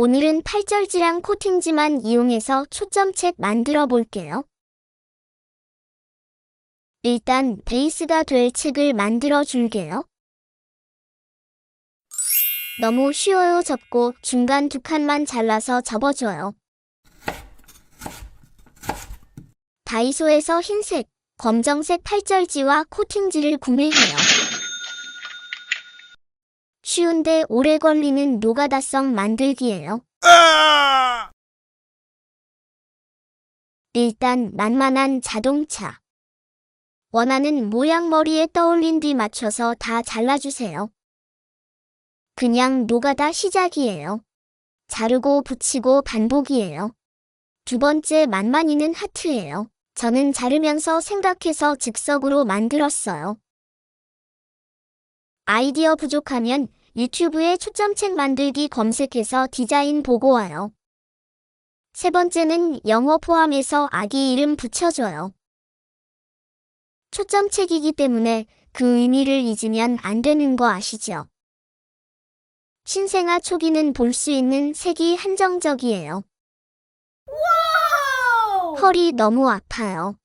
오늘은 팔절지랑 코팅지만 이용해서 초점책 만들어 볼게요. 일단 베이스가 될 책을 만들어 줄게요. 너무 쉬워요 접고 중간 두 칸만 잘라서 접어줘요. 다이소에서 흰색, 검정색 팔절지와 코팅지를 구매해요. 쉬운데 오래 걸리는 노가다성 만들기예요. 일단 만만한 자동차. 원하는 모양 머리에 떠올린 뒤 맞춰서 다 잘라주세요. 그냥 노가다 시작이에요. 자르고 붙이고 반복이에요. 두 번째 만만히는 하트예요. 저는 자르면서 생각해서 즉석으로 만들었어요. 아이디어 부족하면 유튜브에 초점책 만들기 검색해서 디자인 보고 와요. 세 번째는 영어 포함해서 아기 이름 붙여줘요. 초점책이기 때문에 그 의미를 잊으면 안 되는 거 아시죠? 신생아 초기는 볼 수 있는 색이 한정적이에요. 허리 너무 아파요.